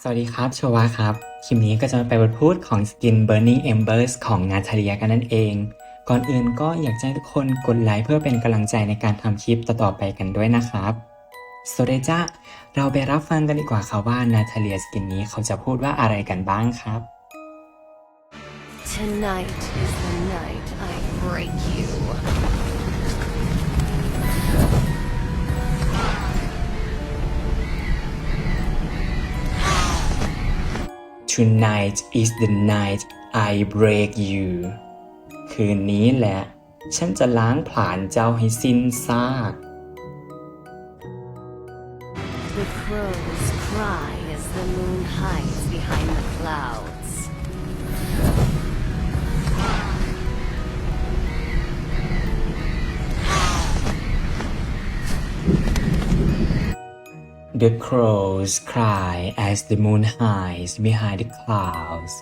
สวัสดีครับชวาครับ คลิปนี้ก็จะมาไปบทพูดของสกิน Burning Embers ของนาทาเลียกันนั่นเอง ก่อนอื่นก็อยากให้ทุกคนกดไลค์เพื่อเป็นกำลังใจในการทำคลิปต่อๆไปกันด้วยนะครับสวัสดีจ้าเราไปรับฟังกันดีกว่าค่ะว่านาทาเลียสกินนี้เขาจะพูดว่าอะไรกันบ้างครับ Tonight is the night I break you. Tonight is the night I break you คืนนี้แหละ ฉันจะล้างผลาญเจ้าให้สิ้นซาก The crows cry as the moon hides behind the clouds. The crows cry as the moon hides behind the clouds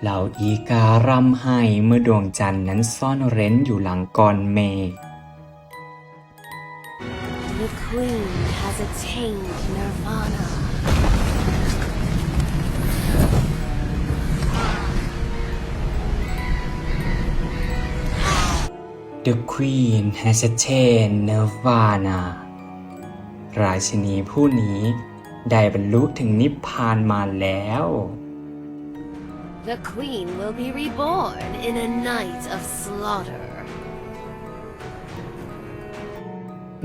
เหล่าอีการ่ำไห้เมื่อดวงจันทร์นั้นซ่อนเร้นอยู่หลังก้อนเมฆ The queen has attained nirvana. The queen has attained nirvana ราชินีผู้นี้ได้บรรลุถึงนิพพานมาแล้ว The queen will be reborn in a night of slaughter.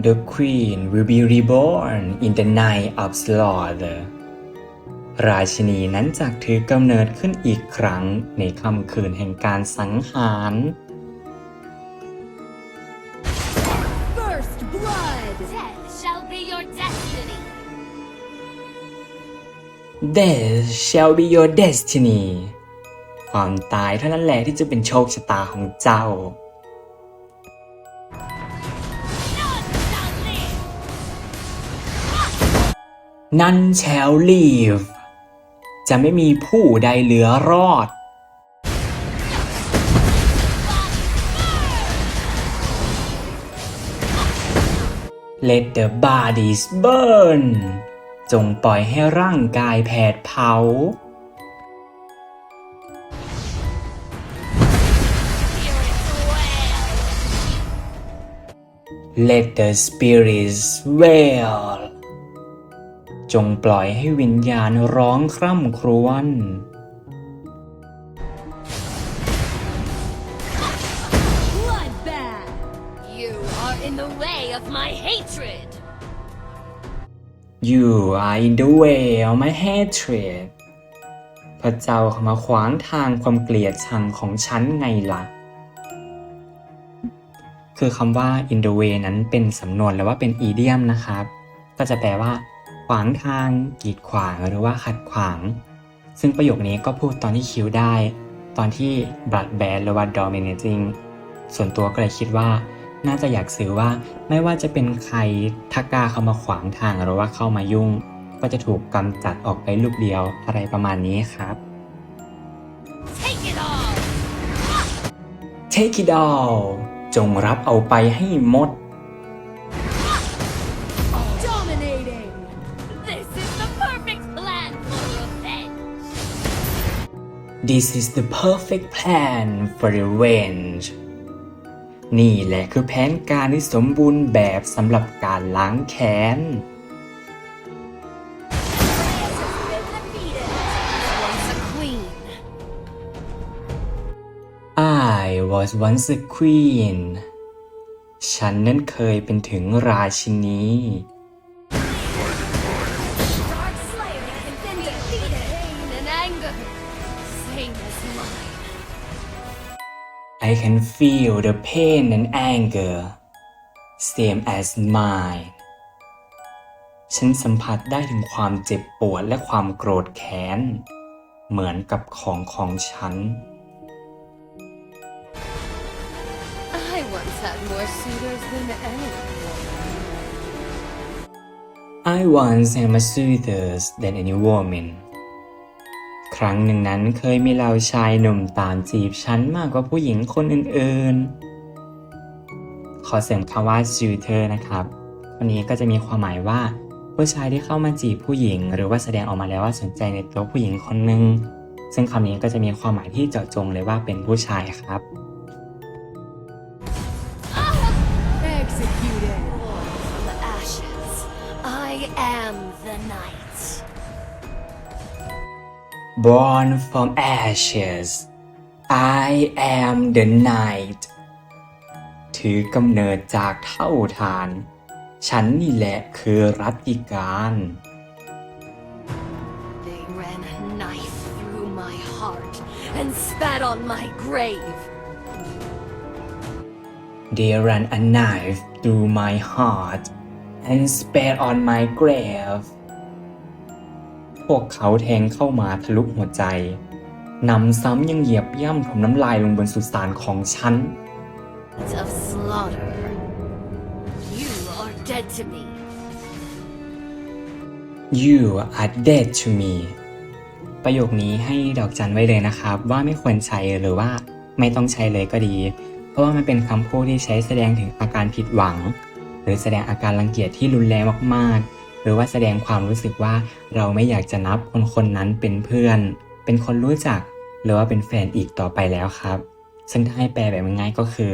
The queen will be reborn in the night of slaughter ราชินีนั้นจากถือกำเนิดขึ้นอีกครั้งในค่ำคืนแห่งการสังหาร First blood! Death shall be your destiny ความตายเท่านั้นแหละที่จะเป็นโชคชะตาของเจ้า นั่น shall live จะไม่มีผู้ใดเหลือรอด Let the bodies burn จงปล่อยให้ร่างกายแผดเผา Let the spirits wail จงปล่อยให้วิญญาณร้องคร่ำครวญ Bloodbath! You are in the way of my hatred! You are in the way of my hatred พระเจ้าเข้ามาขวางทางความเกลียดชังของฉันไงล่ะ คือคำว่า in the way นั้นเป็นสำนวนหรือว่าเป็น idiom นะครับ ก็จะแปลว่า ขวางทาง กีดขวาง หรือว่าขัดขวาง ซึ่งประโยคนี้ก็พูดตอนที่คิวได้ ตอนที่ blood bad หรือว่า dominating ส่วนตัวก็เลยคิดว่า น่าจะอยากสื่อว่าไม่ว่าจะเป็นใครถ้ากล้าเข้ามาขวางทางหรือว่าเข้ามายุ่ง ก็จะถูกกำจัดออกไปลูกเดียวอะไรประมาณนี้ครับ Take it all! Take it all จงรับเอาไปให้หมด Dominating! This is the perfect plan for revenge! This is the perfect plan for revenge นี่แหละคือแผนการที่สมบูรณ์แบบสำหรับการล้างแค้น I was once a queen ฉันนั้นเคยเป็นถึงราชินี I can feel the pain and anger same as mine ฉันสัมผัสได้ถึงความเจ็บปวดและความโกรธแค้น เหมือนกับของของฉัน I once had more suitors than any woman. I once had more suitors than any woman ค รั้งหนึ่งนั้นเคยมีเหล่าชายหนุ่มตามจีบฉันมากกว่าผู้หญิงคนอื่นๆ ขอเสริมคำว่า suitor นะครับวันนี้ก็จะมีความหมายว่า ผู้ชายที่เข้ามาจีบผู้หญิง หรือว่าแสดงออกมาแล้วว่าสนใจในตัวผู้หญิงคนหนึ่งซึ่งคำนี้ก็จะมีความหมายที่เจาะจงเลยว่าเป็นผู้ชายครับ Executed. The ashes, I am the night. Born from ashes I am the night ถือกำเนิดจากเท่าฐาน ฉันนี่แหละคือรัตติการ They ran a knife through my heart and spat on my grave. They ran a knife through my heart and spat on my grave พวกเขาแทงเข้ามาทะลุหัวใจนำซ้ำยังเหยียบย่ำถมน้ำลายลงบนสุสานของฉัน Of slaughter. You are dead to me. You are dead to me ประโยคนี้ให้ดอกจันไว้เลยนะครับ ว่าไม่ควรใช้หรือว่าไม่ต้องใช้เลยก็ดี เพราะว่ามันเป็นคำพูดที่ใช้แสดงถึงอาการผิดหวัง หรือแสดงอาการรังเกียจที่รุนแรงมากๆ หรือว่าแสดงความรู้สึกว่าเราไม่อยากจะนับคนคนนั้นเป็นเพื่อน เป็นคนรู้จัก หรือว่าเป็นแฟนอีกต่อไปแล้วครับ ซึ่งถ้าให้แปลแบบง่ายๆก็คือ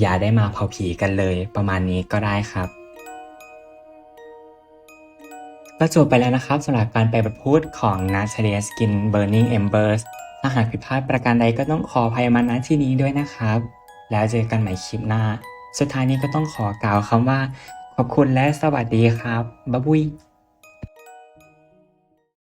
อย่าได้มาเผาผีกันเลย ประมาณนี้ก็ได้ครับก็จบไปแล้วนะครับสำหรับการแปลบทพูดของ n a t a l i a Skin Burning Embers ถ้าหากผิดพลาดประการใดก็ต้องขออภัยมาณที่นี้ด้วยนะครับ แล้วเจอกันใหม่คลิปหน้า สุดท้ายนี้ก็ต้องขอกล่าวคำว่า ขอบคุณและสวัสดีครับบ๊ายบุย